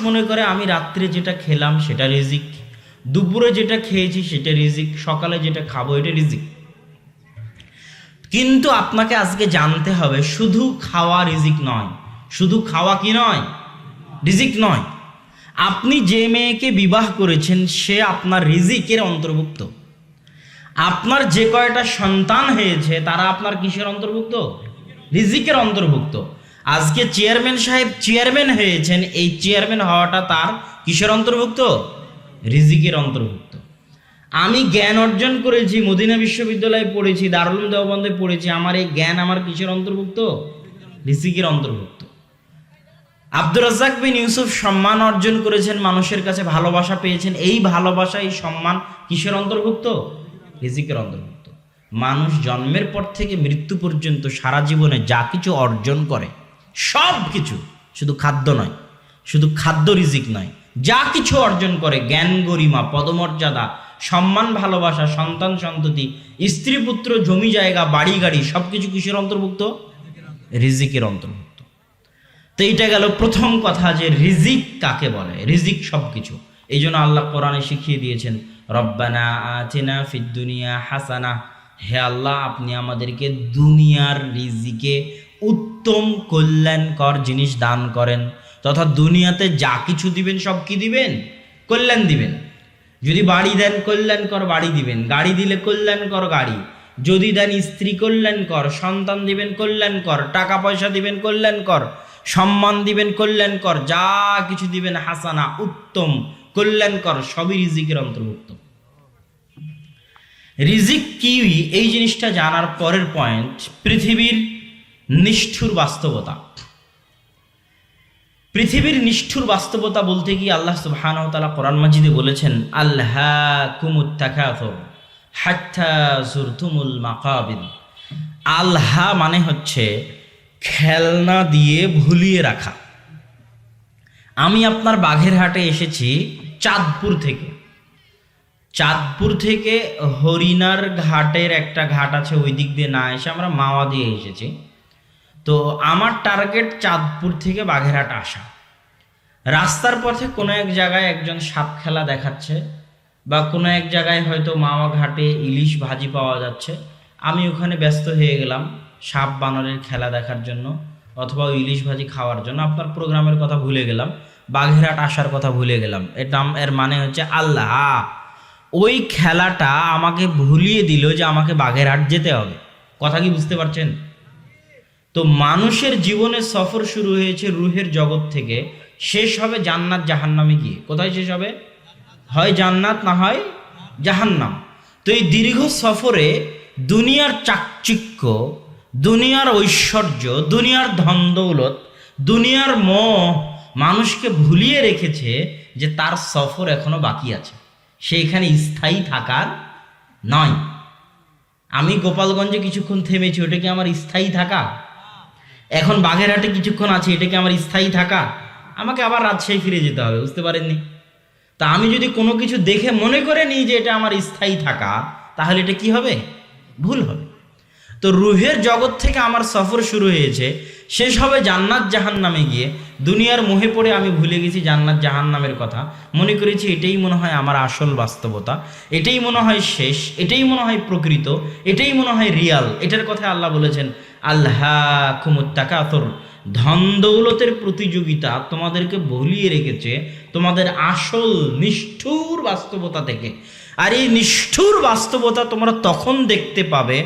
মনে করে, আমি রাত্রে যেটা খেলাম সেটা রিজিক। দুপুরে যেটা খেয়েছি সেটা রিজিক। সকালে যেটা খাব এটা রিজিক। কিন্তু আপনাকে আজকে জানতে হবে, শুধু খাওয়া রিজিক নয়। শুধু খাওয়া কি নয়? রিজিক নয়। আপনি যে মেয়েকে বিবাহ করেছেন, সে আপনার রিজিকের অন্তর্ভুক্ত। আপনার যে কয়টা সন্তান হয়েছে, তারা আপনার কিসের অন্তর্ভুক্ত? রিজিকের অন্তর্ভুক্ত। আজকে চেয়ারম্যান সাহেব চেয়ারম্যান হয়েছেন, এই চেয়ারম্যান হওয়াটা তার কিসের অন্তর্ভুক্ত? রিজিকের অন্তর্ভুক্ত। আমি জ্ঞান অর্জন করেছি, মদিনা বিশ্ববিদ্যালয়ে পড়েছি, দারুল দেওবন্দে পড়েছি, আমার এই জ্ঞান আমার কিসের অন্তর্ভুক্ত? রিজিকের অন্তর্ভুক্ত। আব্দুর রাজ্জাক বিন ইউসুফ সম্মান অর্জন করেছেন, মানুষের কাছে ভালোবাসা পেয়েছেন, এই ভালোবাসা এই সম্মান কিসের অন্তর্ভুক্ত? রিজিকের অন্তর্ভুক্ত। মানুষ জন্মের পর থেকে মৃত্যু পর্যন্ত সারা জীবনে যা কিছু অর্জন করে সব কিছু শুধু খাদ্য নয়, শুধু খাদ্য রিজিক নয়। যা কিছু অর্জন করে জ্ঞান, গরিমা, পদমর্যাদা, সম্মান, ভালোবাসা, সন্তান সন্ততি, স্ত্রী, পুত্র, জমি, জায়গা, বাড়ি, গাড়ি সব কিছু কিসের অন্তর্ভুক্ত? রিজিকের অন্তর্ভুক্ত। তো এইটা গেল প্রথম কথা যে রিজিক কাকে বলে? রিজিক সব কিছু এই জন্য আল্লাহ কোরআনে শিখিয়ে দিয়েছেন, রব্বানা আতিনা ফিদ্দুনিয়া হাসানা। হে আল্লাহ, আপনি আমাদেরকে দুনিয়ার রিজিকে উত্তম কল্যাণকর জিনিস দান করেন, তথা দুনিয়াতে যা কিছু দিবেন সব কি দিবেন? কল্যাণ দিবেন। যদি বাড়ি দেন কল্যাণকর বাড়ি দিবেন, গাড়ি দিলে কল্যাণকর গাড়ি। যদি দেন স্ত্রী কল্যাণকর, সন্তান দিবেন কল্যাণকর টাকা পয়সা দিবেন কল্যাণকর, সম্মান দিবেন কল্যাণকর, যা কিছু দিবেন হাসানা, উত্তম, কল্যাণকর, সবই রিজিকের অন্তর্ভুক্ত। রিজিক কি? এই জিনিসটা জানার পরের পয়েন্ট পৃথিবীর নিষ্ঠুর বাস্তবতা। পৃথিবীর নিষ্ঠুর বাস্তবতা বলতে গিয়ে আল্লাহ তাআলা কোরআন মাজিদে বলেছেন আল্লাহ আল্লাহ মানে হচ্ছে খেলনা দিয়ে ভুলিয়ে রাখা। আমি আপনার বাঘেরহাটে এসেছি চাঁদপুর থেকে। চাঁদপুর থেকে হরিণার ঘাটের একটা ঘাট আছে ওই দিক দিয়ে না এসে আমরা মাওয়া দিয়ে এসেছি। তো আমার টার্গেট চাঁদপুর থেকে বাঘেরহাট আসা। রাস্তার পথে কোনো এক জায়গায় একজন সাপ খেলা দেখাচ্ছে বা কোনো এক জায়গায় হয়তো মাওয়া ঘাটে ইলিশ ভাজি পাওয়া যাচ্ছে। আমি ওখানে ব্যস্ত হয়ে গেলাম সাপ বানরের খেলা দেখার জন্য অথবা ইলিশ ভাজি খাওয়ার জন্য। আপনার প্রোগ্রামের কথা ভুলে গেলাম বাঘেরহাট আসার কথা ভুলে গেলাম। এটা এর মানে হচ্ছে আল্লাহ। ওই খেলাটা আমাকে ভুলিয়ে দিল যে আমাকে বাঘেরহাট যেতে হবে। কথা কি বুঝতে পারছেন? তো মানুষের জীবনের সফর শুরু হয়েছে রুহের জগৎ থেকে। শেষ হবে জান্নাত, জাহান্নামে গিয়ে। কোথায় শেষ হবে? হয় জান্নাত না হয় জাহান্নাম। তো এই দীর্ঘ সফরে দুনিয়ার চাকচিক্য, দুনিয়ার ঐশ্বর্য, দুনিয়ার ধন দৌলত, দুনিয়ার মোহ মানুষকে ভুলিয়ে রেখেছে যে তার সফর এখনও বাকি আছে। সে এখানে স্থায়ী থাকার নয়। আমি গোপালগঞ্জে কিছুক্ষণ থেমেছি, ওটা কি আমার স্থায়ী থাকা? এখন বাগেরহাটে কিছুক্ষণ আছে এটা কি আমার স্থায়ী থাকা। আমাকে আবার রাজশাহী ফিরে যেতে হবে, বুঝতে পারেননি? তা আমি যদি কোনো কিছু দেখে মনে করে নিই যে এটা আমার স্থায়ী থাকা, তাহলে এটা কি হবে? ভুল হবে। তো রুহের জগৎ থেকে আমার সফর শুরু হয়েছে, শেষ হবে জান্নাত জাহান নামে গিয়ে। দুনিয়ার মোহে পড়ে আমি ভুলে গেছি জান্নাত জাহান নামের কথা। মনে করেছি এটাই মনে হয় আমার আসল বাস্তবতা, এটাই মনে হয় শেষ, এটাই মনে হয় প্রকৃত, এটাই মনে হয় রিয়াল। এটার কথা আল্লাহ বলেছেন আল্লাহ কুমুত্তাকাতর ধন দৌলতের প্রতিযোগিতা তোমাদেরকে ভুলিয়ে রেখেছে তোমাদের আসল নিষ্ঠুর বাস্তবতা থেকে। আর এই নিষ্ঠুর বাস্তবতা তোমরা তখন দেখতে পাবে,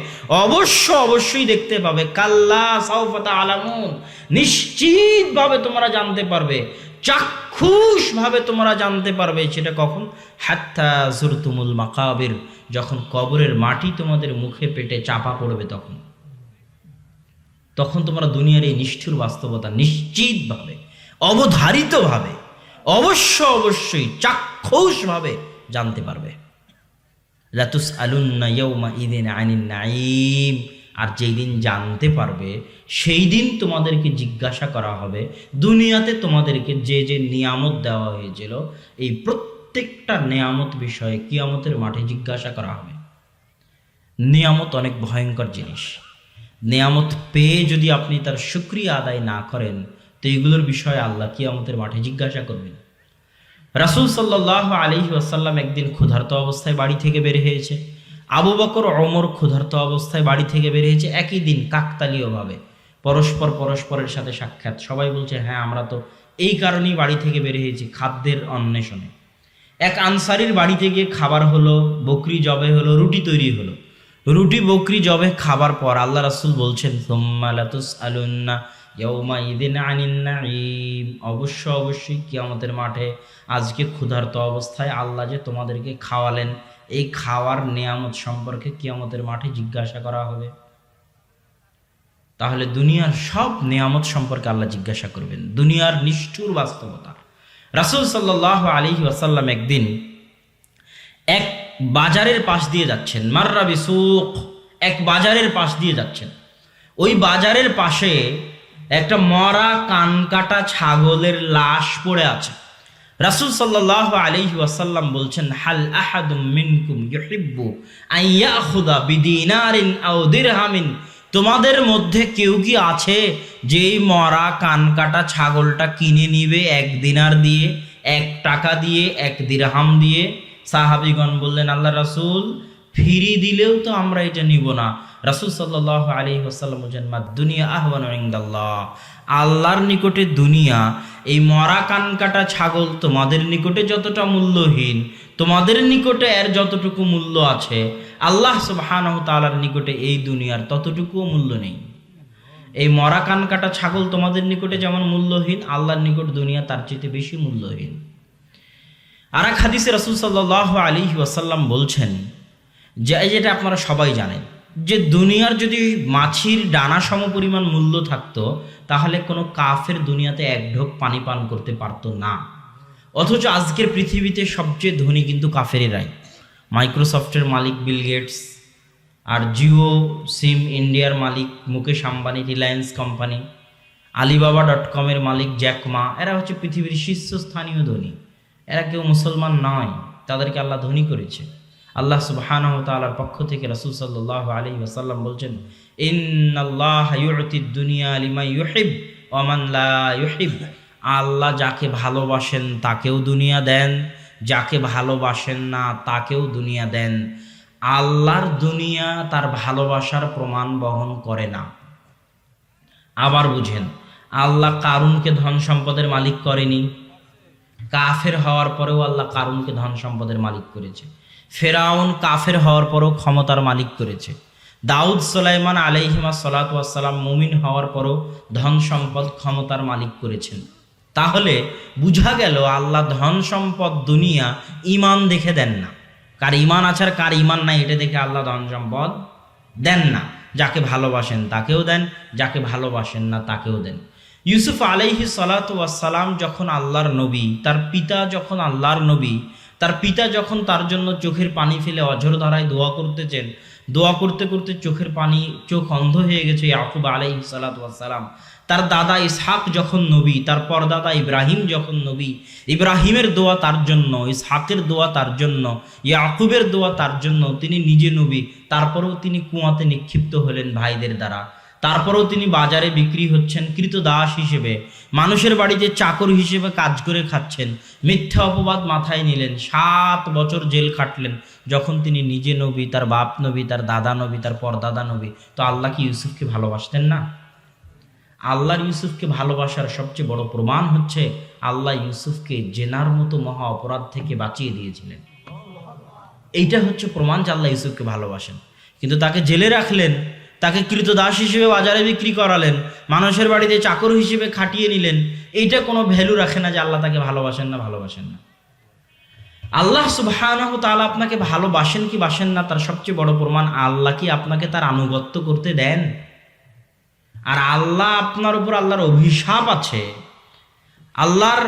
অবশ্য অবশ্যই দেখতে পাবে, কাল্লা সাউফাতা আলামুন। নিশ্চিতভাবে তোমরা জানতে পারবে, চাক্ষুষভাবে তোমরা জানতে পারবে সেটা কখন? হাত্তা জুরতুমুল মাকাবির, যখন কবরের মাটি তোমাদের মুখে পেটে চাপা পড়বে তখন। তখন তোমরা দুনিয়ার এই নিষ্ঠুর বাস্তবতা নিশ্চিতভাবে, অবধারিতভাবে, অবশ্য অবশ্যই চাক্ষুষভাবে জানতে পারবে। লাতুস আলুন্না ইয়ৌমা ইদিন আনিন নাইম আর যেই দিন জানতে পারবে, সেই দিন তোমাদেরকে জিজ্ঞাসা করা হবে, দুনিয়াতে তোমাদেরকে যে যে নিয়ামত দেওয়া হয়েছিল, এই প্রত্যেকটা নিয়ামত বিষয়ে কিয়ামতের মাঠে জিজ্ঞাসা করা হবে। নিয়ামত অনেক ভয়ঙ্কর জিনিস। নিয়ামত পেয়ে যদি আপনি তার সুক্রিয়া আদায় না করেন, তো এগুলোর বিষয়ে আল্লাহ কিয়ামতের মাঠে জিজ্ঞাসা করবেন। রাসূল সাল্লাহ আলী ওয়াসাল্লাম একদিন ক্ষুধার্ত অবস্থায় বাড়ি থেকে বের হয়েছে। আবু বকর অমর ক্ষুধার্ত অবস্থায় বাড়ি থেকে বের হয়েছে একই দিন কাকতালীয়ভাবে। পরস্পর পরস্পরের সাথে সাক্ষাৎ। সবাই বলছে হ্যাঁ আমরা তো এই কারণেই বাড়ি থেকে বের হয়েছি খাদ্যের অন্বেষণে। এক আনসারির বাড়িতে গিয়ে খাবার হলো, বকরি জবে হলো, রুটি তৈরি হলো। রুটি, বকরি জবে খাবার পর আল্লাহ রাসুল বলছেন অবশ্য, অবশ্যই কিয়ামতের মাঠে আজকে ক্ষুধার্ত অবস্থায় আল্লাহ যে তোমাদেরকে খাওয়ালেন, এই খাওয়ার নিয়ামত সম্পর্কে কিয়ামতের মাঠে জিজ্ঞাসা করা হবে। তাহলে দুনিয়ার সব নিয়ামত সম্পর্কে আল্লাহ জিজ্ঞাসা করবেন। দুনিয়ার নিষ্ঠুর বাস্তবতা। রাসূল সাল্লাহ আলী ওয়াসাল্লাম একদিন এক বাজারের পাশ দিয়ে যাচ্ছেন। মাররা বিসুক, এক বাজারের পাশ দিয়ে যাচ্ছেন। ওই বাজারের পাশে একটা মরা কানকাটা ছাগলের লাশ পড়ে আছে। রাসূল সাল্লাহ আলাইহি ওয়াসাল্লাম বলছেন, হাল আহাদুম মিনকুম ইউহিব্বু তোমাদের মধ্যে কেউ কি আছে যে মরা কানকাটা ছাগলটা কিনে নিবে এক দিনার দিয়ে, এক টাকা দিয়ে, এক দিরহাম দিয়ে? সাহাবিগণ বললেন আল্লাহ রাসূল ফিরি দিলেও তো আমরা এটা নিব না। রাসূল সাল্লাল্লাহু আলাইহি ওয়াসাল্লাম বলেন মা দুনিয়া আহ্বান ইনদাল্লাহ। আল্লাহর নিকটে দুনিয়া, এই মরা কানকাটা ছাগল তোমাদের নিকটে যতটা মূল্যহীন, তোমাদের নিকটে এর যতটুকু মূল্য আছে, আল্লাহ সুবহানাহু তাআলার নিকটে এই দুনিয়ার ততটুকুও মূল্য নেই। এই মরা কানকাটা ছাগল তোমাদের নিকটে যেমন মূল্যহীন, আল্লাহর নিকট দুনিয়া তার চেয়ে বেশি মূল্যহীন। আর এক হাদিসে রসুল সাল্লাহ আলী ওয়াসাল্লাম বলছেন, যে যেটা আপনারা সবাই জানেন, যে দুনিয়ার যদি মাছির ডানা সম পরিমাণ মূল্য থাকতো, তাহলে কোনো কাফের দুনিয়াতে এক ঢোক পানি পান করতে পারতো না। অথচ আজকের পৃথিবীতে সবচেয়ে ধনী কিন্তু কাফেরেরাই। মাইক্রোসফটের মালিক বিল গেটস আর জিও সিম ইন্ডিয়ার মালিক Mukesh Ambani Reliance company, Alibaba dot কমের মালিক জ্যাকমা এরা হচ্ছে পৃথিবীর শীর্ষস্থানীয় ধনী। এরা কেউ মুসলমান নয়, তাদেরকে আল্লাহ ধনী করেছে। আল্লাহ সুবহান তালার পক্ষ থেকে রসুল সাল্লাহ আলী ওসাল্লাম বলছেন দুনিয়া আল্লাহ যাকে ভালোবাসেন তাকেও দুনিয়া দেন, যাকে ভালোবাসেন না তাকেও দুনিয়া দেন। আল্লাহর দুনিয়া তার ভালোবাসার প্রমাণ বহন করে না। আবার বুঝেন, আল্লাহ কারুনকে ধন সম্পদের মালিক করেনি কাফের হওয়ার পরেও আল্লাহ কারুনকে ধন সম্পদের মালিক করেছে। ফেরাউন কাফের হওয়ার পরেও ক্ষমতার মালিক করেছে। দাউদ সোলাইমান আলাইহিমা সালাতাম মুমিন হওয়ার পরও ধন সম্পদ ক্ষমতার মালিক করেছেন। তাহলে বুঝা গেল আল্লাহ ধন সম্পদ দুনিয়া ইমান দেখে দেন না। কার ইমান আছে আর কার ইমান নাই এটা দেখে আল্লাহ ধন সম্পদ দেন না। যাকে ভালোবাসেন তাকেও দেন, যাকে ভালোবাসেন না তাকেও দেন। ইউসুফ আলাইহি সালাতাম যখন আল্লাহর নবী, তার পিতা যখন আল্লাহর নবী, তার পিতা যখন তার জন্য চোখের পানি ফেলে অঝর ধারায় দোয়া করতেছেন, দোয়া করতে করতে চোখের পানি, চোখ অন্ধ হয়ে গেছে ইয়াকুব আলাই সালাতাম তার দাদা ইসহাক যখন নবী, তার পরদাদা ইব্রাহিম যখন নবী, ইব্রাহিমের দোয়া তার জন্য, ইসহাকের দোয়া তার জন্য, ইয়াকুবের দোয়া তার জন্য তিনি নিজে নবী, তারপরেও তিনি কুয়াতে নিক্ষিপ্ত হলেন ভাইদের দ্বারা। তারপরেও তিনি বাজারে বিক্রি হচ্ছেন কৃত দাস হিসেবে। মানুষের বাড়িতে চাকর হিসেবে কাজ করে খাচ্ছেন। মিথ্যা অপবাদ মাথায় নিলেন। সাত বছর জেল খাটলেন যখন তিনি নিজে নবী, তার বাপ নবী, তার দাদা নবী, তার পরদাদা নবী। তো আল্লাহ কি ইউসুফকে ভালোবাসতেন না? আল্লাহর ইউসুফকে ভালোবাসার সবচেয়ে বড় প্রমাণ হচ্ছে আল্লাহ ইউসুফকে জেনার মতো মহা অপরাধ থেকে বাঁচিয়ে দিয়েছিলেন। এইটা হচ্ছে প্রমাণ যে আল্লাহ ইউসুফকে ভালোবাসেন। কিন্তু তাকে জেলে রাখলেন তাকে কৃতদাস হিসেবে বাজারে বিক্রি করালেন, মানুষের বাড়িতে চাকর হিসেবে খাটিয়ে নিলেন। এইটা কোনো ভ্যালু রাখে না যে আল্লাহ তাকে ভালোবাসেন না ভালোবাসেন না। আল্লাহ সুবাহ তাআলা আপনাকে ভালোবাসেন কি বাসেন না, তার সবচেয়ে বড় প্রমাণ আল্লাহ কি আপনাকে তার আনুগত্য করতে দেন? আর আল্লাহ আপনার উপর আল্লাহর অভিশাপ আছে। আল্লাহর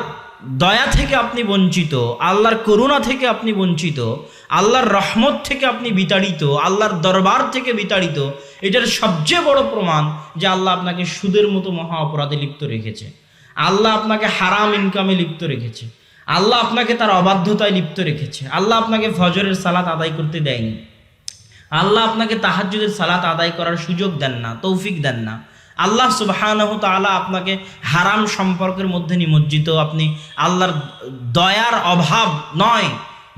দয়া থেকে আপনি বঞ্চিত, আল্লাহর করুণা থেকে আপনি বঞ্চিত, আল্লাহর রহমত থেকে আপনি বিতাড়িত, আল্লাহর দরবার থেকে বিতাড়িত, এটার সবচেয়ে বড় প্রমাণ যে আল্লাহ আপনাকে সুদের মতো মহা অপরাধে লিপ্ত রেখেছে। আল্লাহ আপনাকে হারাম ইনকামে লিপ্ত রেখেছে। আল্লাহ আপনাকে তার অবাধ্যতায় লিপ্ত রেখেছে। আল্লাহ আপনাকে ফজরের সালাত আদায় করতে দেয়নি। আল্লাহ আপনাকে তাহাজ্জুদের সালাত আদায় করার সুযোগ দেন না, তৌফিক দেন না। আল্লাহ সুবাহানহ তালা আপনাকে হারাম সম্পর্কের মধ্যে নিমজ্জিত। আপনি আল্লাহর দয়ার অভাব নয়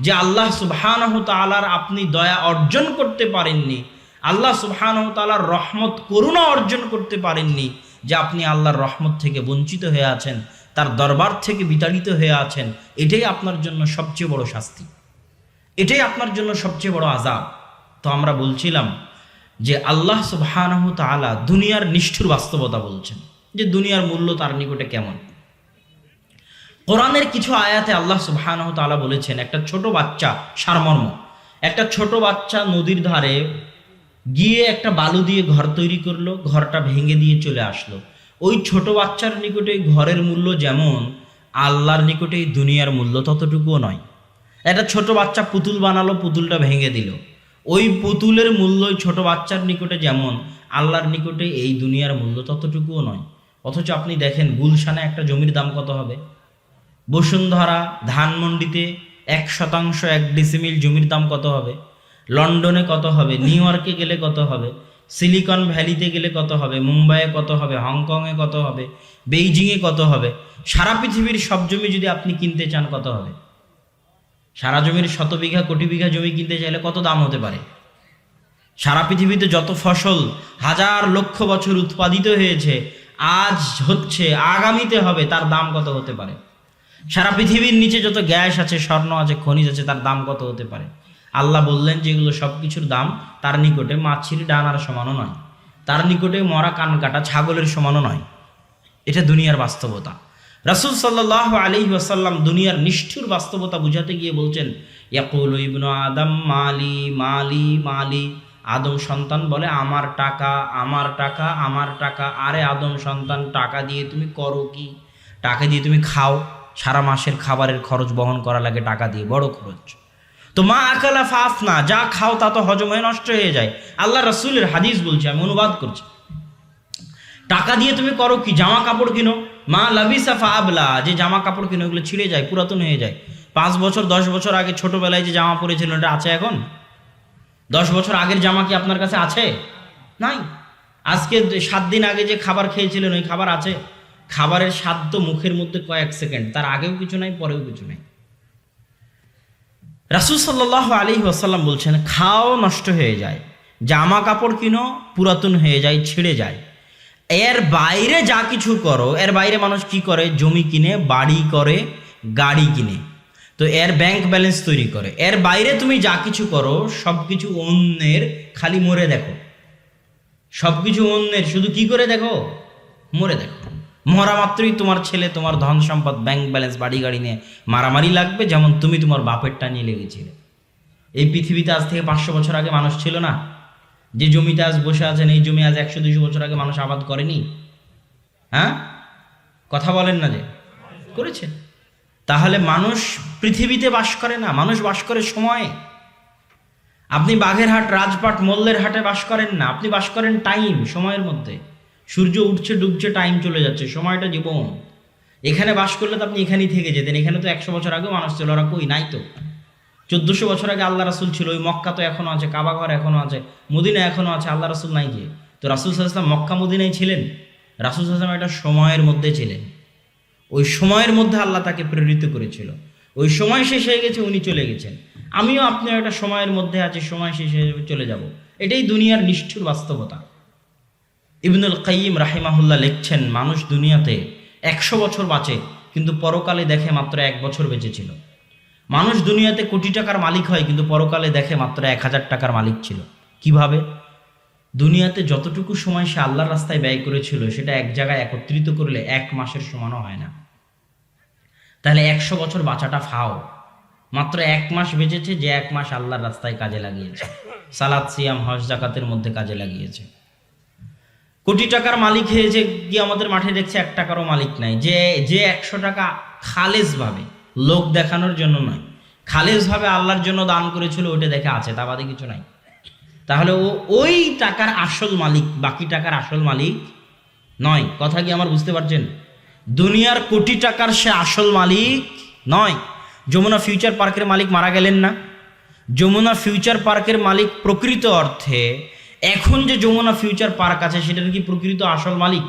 যে আল্লাহ সুবহানহ তালার আপনি দয়া অর্জন করতে পারেননি। আল্লাহ সুবহানহ তালার রহমত, করুণা অর্জন করতে পারেননি যে আপনি আল্লাহর রহমত থেকে বঞ্চিত হয়ে আছেন, তার দরবার থেকে বিতাড়িত হয়ে আছেন। এটাই আপনার জন্য সবচেয়ে বড় শাস্তি। এটাই আপনার জন্য সবচেয়ে বড় আজাব তো আমরা বলছিলাম যে আল্লাহ সুবহানাহ তাআলা দুনিয়ার নিষ্ঠুর বাস্তবতা বলছেন যে দুনিয়ার মূল্য তার নিকটে কেমন? কোরআনের কিছু আয়াতে আল্লাহ সুবহানাহ তাআলা বলেছেন, একটা ছোট বাচ্চা সারমর্ম, একটা ছোট বাচ্চা নদীর ধারে গিয়ে একটা বালু দিয়ে ঘর তৈরি করল, ঘরটা ভেঙে দিয়ে চলে আসলো। ওই ছোট বাচ্চার নিকটে ঘরের মূল্য যেমন, আল্লাহর নিকটে দুনিয়ার মূল্য ততটুকুও নয়। একটা ছোট বাচ্চা পুতুল বানালো, পুতুলটা ভেঙে দিল। ওই পুতুলের মূল্য ছোট বাচ্চার নিকটে যেমন, আল্লাহর নিকটে এই দুনিয়ার মূল্য ততটুকুও নয়। অথচ আপনি দেখেন গুলশানে একটা জমির দাম কত হবে? বসুন্ধরা ধানমন্ডিতে এক শতাংশ এক ডিসিমিল জমির দাম কত হবে? লন্ডনে কত হবে? নিউ ইয়র্কে গেলে কত হবে? সিলিকন ভ্যালিতে গেলে কত হবে? মুম্বাইয়ে কত হবে? হংকংয়ে কত হবে? বেইজিংয়ে কত হবে? সারা পৃথিবীর সব জমি যদি আপনি কিনতে চান কত হবে? সারা জমির শত বিঘা, কোটি বিঘা জমি কিনতে চাইলে কত দাম হতে পারে? সারা পৃথিবীতে যত ফসল হাজার লক্ষ বছর উৎপাদিত হয়েছে, আজ হচ্ছে, আগামীতে হবে, তার দাম কত হতে পারে? সারা পৃথিবীর নিচে যত গ্যাস আছে, স্বর্ণ আছে, খনিজ আছে, তার দাম কত হতে পারে? আল্লাহ বললেন যে এগুলো সব কিছুর দাম তার নিকটে মাছির ডানার সমানও নয়। তার নিকটে মরা কান কাটা ছাগলের সমানও নয়। এটা দুনিয়ার বাস্তবতা। রাসুল সাল্লাহ আলী ওয়াসাল্লাম দুনিয়ার নিষ্ঠুর বাস্তবতা বুঝাতে গিয়ে বলছেন, ইয়াকুল ইবনু আদম, মালি মালি মালি। আদম সন্তান বলে, আমার টাকা আমার টাকা আমার টাকা। আরে আদম সন্তান, টাকা দিয়ে তুমি করো কি? টাকা দিয়ে তুমি খাও। সারা মাসের খাবারের খরচ বহন করা লাগে টাকা দিয়ে, বড় খরচ। তো মা আকালা ফাফ না যা খাও তা তো হজম হয়ে নষ্ট হয়ে যায়। আল্লাহ রসুলের হাদিস বলছি, আমি অনুবাদ করছি। টাকা দিয়ে তুমি করো কি? জামা কাপড় কিনো। মা লাবিসা ফাবলা যে জামা কাপড় কিনো এগুলো ছিঁড়ে যায়, পুরাতন হয়ে যায়। পাঁচ বছর, দশ বছর আগে ছোটবেলায় যে জামা পরেছিল এটা আছে এখন? দশ বছর আগের জামা কি আপনার কাছে আছে? নাই। আজকে সাত দিন আগে যে খাবার খেয়েছিলেন, ওই খাবার আছে। খাবারের স্বাদ তো মুখের মধ্যে কয়েক সেকেন্ড, তার আগেও কিছু নাই, পরেও কিছু নাই। রাসুল সাল্লাহ আলী ওয়াসাল্লাম বলছেন, খাও, নষ্ট হয়ে যায়। জামা কাপড় কিনো, পুরাতন হয়ে যায়, ছিঁড়ে যায়। এর বাইরে যা কিছু করো, এর বাইরে মানুষ কি করে? জমি কিনে, বাড়ি করে, গাড়ি কিনে। তো এর ব্যাংক ব্যালেন্স তৈরি করে। এর বাইরে তুমি যা কিছু করো সব কিছু অন্যের খালি মরে দেখো। সব কিছু অন্যের, শুধু কি করে দেখো? মরে দেখো। মরা মাত্রই তোমার ছেলে, তোমার ধন সম্পদ ব্যাংক ব্যালেন্স বাড়ি গাড়ি নিয়ে মারামারি লাগবে, যেমন তুমি তোমার বাপেরটা নিয়ে লেগেছিলে। এই পৃথিবীতে আজ থেকে পাঁচশো বছর আগে মানুষ ছিল না? যে জমিতে আজ বসে আছেন, এই জমি আজ একশো দুশো বছর আগে মানুষ আবাদ করেনি? হ্যাঁ? কথা বলেন না যে। করেছে। তাহলে মানুষ পৃথিবীতে বাস করে না? মানুষ বাস করে সময়ে। আপনি বাঘেরহাট, রাজপাট মোল্লের হাটে বাস করেন না। আপনি বাস করেন টাইম সময়ের মধ্যে। সূর্য উঠছে, ডুবছে টাইম চলে যাচ্ছে। সময়টা জীবন। এখানে বাস করলে তো আপনি এখানেই থেকে যেতেন। এখানে তো একশো বছর আগেও মানুষ ছিল। ওরা নাই তো। চোদ্দশো বছর আগে আল্লাহ রাসুল ছিল, ওই মক্কা তো এখনও আছে কাবাঘর এখনও আছে, মদিনা এখনও আছে, আল্লাহ রাসুল নাই গিয়ে তো রাসুল সাল্লাম মক্কা মদিনায় ছিলেন? রাসুল সাল্লাম একটা সময়ের মধ্যে ছিলেন। ওই সময়ের মধ্যে আল্লাহ তাকে প্রেরিত করেছিল। ওই সময় শেষ হয়ে গেছে, উনি চলে গেছেন। আমিও আপনি একটা সময়ের মধ্যে আছি, সময় শেষ হয়ে চলে যাব। এটাই দুনিয়ার নিষ্ঠুর বাস্তবতা। ইবনুল কাইম রাহিমাহুল্লাহ লিখছেন, মানুষ দুনিয়াতে একশো বছর বাঁচে, কিন্তু পরকালে দেখে মাত্র এক বছর বেঁচেছিল মানুষ দুনিয়াতে কোটি টাকার মালিক হয়, কিন্তু পরকালে দেখে মাত্র এক হাজার টাকার মালিক ছিল। কীভাবে? দুনিয়াতে যতটুকু সময় সে আল্লাহর রাস্তায় ব্যয় করেছিল, সেটা এক জায়গায় একত্রিত করলে এক মাসের সমানও হয় না। তাহলে একশো বছর বাঁচাটা ফাও। মাত্র এক মাস বেঁচেছে যে এক মাস আল্লাহর রাস্তায় কাজে লাগিয়েছে। সালাদ, সিয়াম, হজ, জাকাতের মধ্যে কাজে লাগিয়েছে। কোটি টাকার মালিক হয়েছে কি আমাদের মাঠে দেখছে, এক টাকারও মালিক নাই। যে যে একশো টাকা খালেজ ভাবে লোক দেখানোর জন্য নয়। খালেজ ভাবে আল্লাহর জন্য দান করেছিল ওটা দেখে আছে, তা বাদে কিছু নাই। তাহলে ও, ওই টাকার আসল মালিক, বাকি টাকার আসল মালিক নয়। কথা কি আমার বুঝতে পারছেন? দুনিয়ার কোটি টাকার সে আসল মালিক নয়। যমুনা ফিউচার পার্কের মালিক মারা গেলেন না। যমুনা ফিউচার পার্কের মালিক প্রকৃত অর্থে, এখন যে যমুনা ফিউচার পার্ক আছে, সেটার কি প্রকৃত আসল মালিক?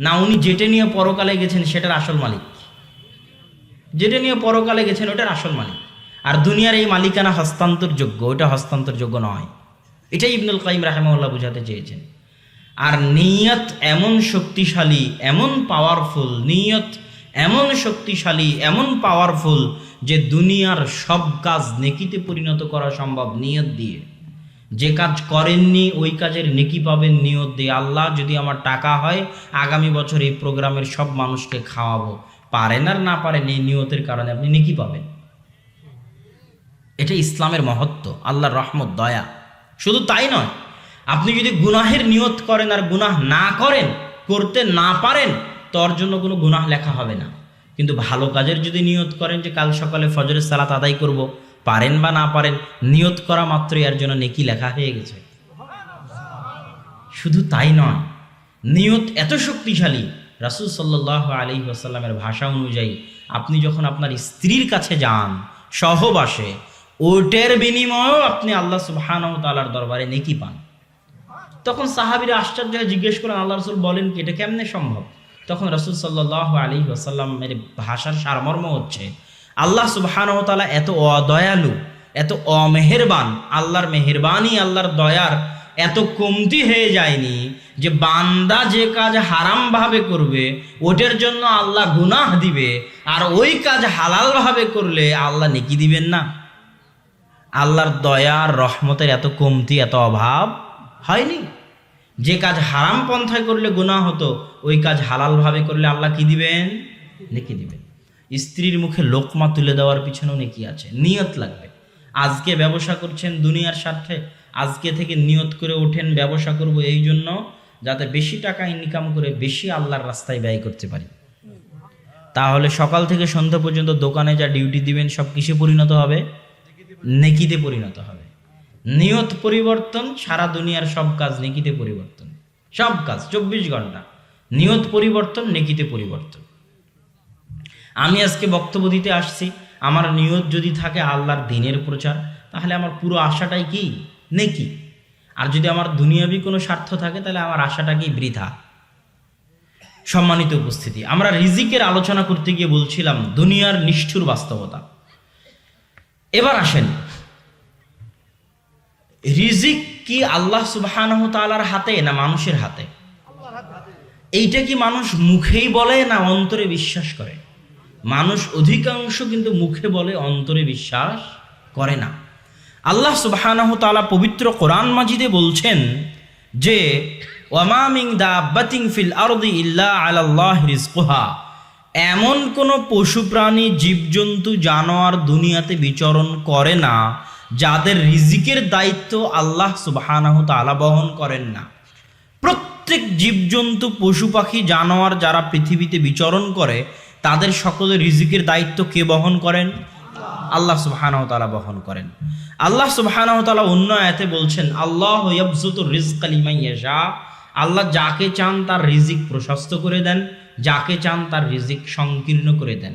না, উনি যেটা নিয়ে পরকালে গেছেন, সেটার আসল মালিক। যেটা নিয়ে পরকালে গেছেন, ওটার আসল মালিক। আর দুনিয়ার এই মালিকানা হস্তান্তরযোগ্য, ওটা হস্তান্তরযোগ্য নয়। এটাই ইবনুল কাইম রাহেমাউল্লাহ বুঝাতে চেয়েছেন। আর নিয়ত এমন শক্তিশালী, এমন পাওয়ারফুল নিয়ত এমন শক্তিশালী, এমন পাওয়ারফুল যে দুনিয়ার সব কাজ নেকিতে পরিণত করা সম্ভব নিয়ত দিয়ে। যে কাজ করেননি, ওই কাজের নেকি পাবেন নিয়ত দিয়ে। আল্লাহ যদি আমার টাকা হয়, আগামী বছর এই প্রোগ্রামের সব মানুষকে খাওয়াবো। পারেন আর না পারেন, এই নিয়তের কারণে আপনি নেকি পাবেন। এটা ইসলামের মহত্ব, আল্লাহর রহমত, দয়া। শুধু তাই নয়, আপনি যদি গুনাহের নিয়ত করেন আর গুনাহ না করেন, করতে না পারেন তোর জন্য কোনো গুনাহ লেখা হবে না। কিন্তু ভালো কাজের যদি নিয়ত করেন যে কাল সকালে ফজরের সালাত আদায় করব, পারেন বা না পারেন, নিয়ত করা মাত্রই এর জন্য নেকি লেখা হয়ে গেছে। শুধু তাই নয়, নিয়ত এত শক্তিশালী রাসুল সাল্লাহ আলী আসাল্লামের ভাষা অনুযায়ী আপনি যখন আপনার স্ত্রীর কাছে যান সহবাসে ওটের বিনিময়েও আপনি আল্লাহ সুবহান তালার দরবারে নেকি পান। তখন সাহাবিরা আশ্চর্য হয়ে জিজ্ঞেস করেন আল্লাহ রসুল বলেন কি? এটা কেমনে সম্ভব? তখন রসুল সাল্লাহ আলী আসাল্লামের ভাষার সারমর্ম হচ্ছে, আল্লাহ সুবহান তালা এত অদয়ালু, এত অমেহেরবান, আল্লাহর মেহেরবানি, আল্লাহর দয়ার এত কমতি হয়ে যায়নি যে বান্দা যে কাজ হারাম ভাবে করবে, ওটার জন্য আল্লাহ গুনাহ দিবে, আর ওই কাজ হালাল ভাবে করলে আল্লাহ নেকি দিবেন না। আল্লাহর দয়ার রহমতের এত কমতি, এত অভাব হয়নি? যে কাজ হারাম পন্থায় করলে গুনাহ হতো, ওই কাজ হালালভাবে করলে আল্লাহ কি দিবেন? নেকি দিবেন। স্ত্রীর মুখে লোকমা তুলে দেওয়ার পিছনেও নেকি আছে, নিয়ত লাগবে। আজকে ব্যবসা করছেন দুনিয়ার স্বার্থে, আজকে থেকে নিয়ত করে ওঠেন, ব্যবসা করব এই জন্য। যাতে বেশি টাকা ইনকাম করে বেশি আল্লাহর রাস্তায় ব্যয় করতে পারি। তাহলে সকাল থেকে সন্ধ্যা পর্যন্ত দোকানে যা ডিউটি দিবেন, সব কিসে পরিণত হবে? নেকিতে পরিণত হবে। নিয়ত পরিবর্তন, সারা দুনিয়ার সব কাজ নেকিতে পরিবর্তন। সব কাজ, চব্বিশ ঘণ্টা। নিয়ত পরিবর্তন, নেকিতে পরিবর্তন। আমি আজকে বক্তব্য দিতে আসছি, আমার নিয়ত যদি থাকে আল্লাহর দিনের প্রচার, তাহলে আমার পুরো আশাটাই কি? নেকি। আর যদি আমার দুনিয়াবি কোনো স্বার্থ থাকে, তাহলে আমার আশাটা কি বৃথা। সম্মানিত উপস্থিতি, আমরা রিজিকের আলোচনা করতে গিয়ে বলছিলাম, দুনিয়ার নিষ্ঠুর বাস্তবতা। এবার আসেন, রিজিক কি আল্লাহ তাআলার হাতে না মানুষের হাতে? এইটা কি মানুষ মুখেই বলে না অন্তরে বিশ্বাস করে? মানুষ অধিকাংশ কিন্তু মুখে বলে, অন্তরে বিশ্বাস করে না। আল্লাহ সুবহানাহু তাআলা পবিত্র কোরআন মাজিদে বলছেন যে ওয়ামামিং দাব্বাতিং ফিল আরদি ইল্লা আলাল্লাহ রিজকুহা এমন কোনো পশু প্রাণী, জীবজন্তু, জানোয়ার দুনিয়াতে বিচরণ করে না, যাদের রিজিকের দায়িত্ব আল্লাহ সুবহানাহু তাআলা বহন করেন না। প্রত্যেক জীবজন্তু, পশু পাখি, জানোয়ার যারা পৃথিবীতে বিচরণ করে, তাদের সকলের রিজিকের দায়িত্ব কে বহন করেন? আল্লাহ সুবহানাহু তাআলা বহন করেন। আল্লাহ সুবহানাহু তাআলা অন্য আয়াতে বলছেন, আল্লাহ আল্লাহ যাকে চান তার রিজিক প্রশস্ত করে দেন, যাকে চান তার রিজিক সংকীর্ণ করে দেন।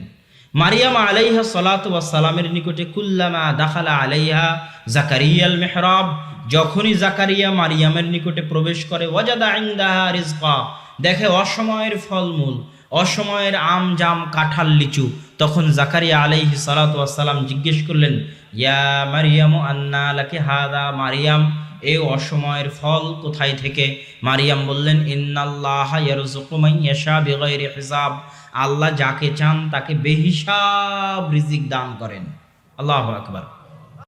মারিয়াম আলাইহা সালাতু সালামের নিকটে কুল্লামা দাখালা আলাইহা জাকারিয়াল মেহরাব, যখনই জাকারিয়া মারিয়ামের নিকটে প্রবেশ করে, ওয়াজাদা ইনদাহা রিজকা দেখে অসময়ের ফলমূল, অসময়ের আম জাম কাঁঠাল লিচু তখন জাকারিয়া আলাইহি সালাতু ওয়াসসালাম জিজ্ঞেস করলেন, ইয়া মারিয়াম, আন্না লাকি হাদা মারিয়াম? এ অসময়ের ফল কোথায় থেকে? মারিয়াম বললেন হিসাব। আল্লাহ যাকে চান তাকে বেহিসাব রিজিক দান করেন। আল্লাহ আকবার।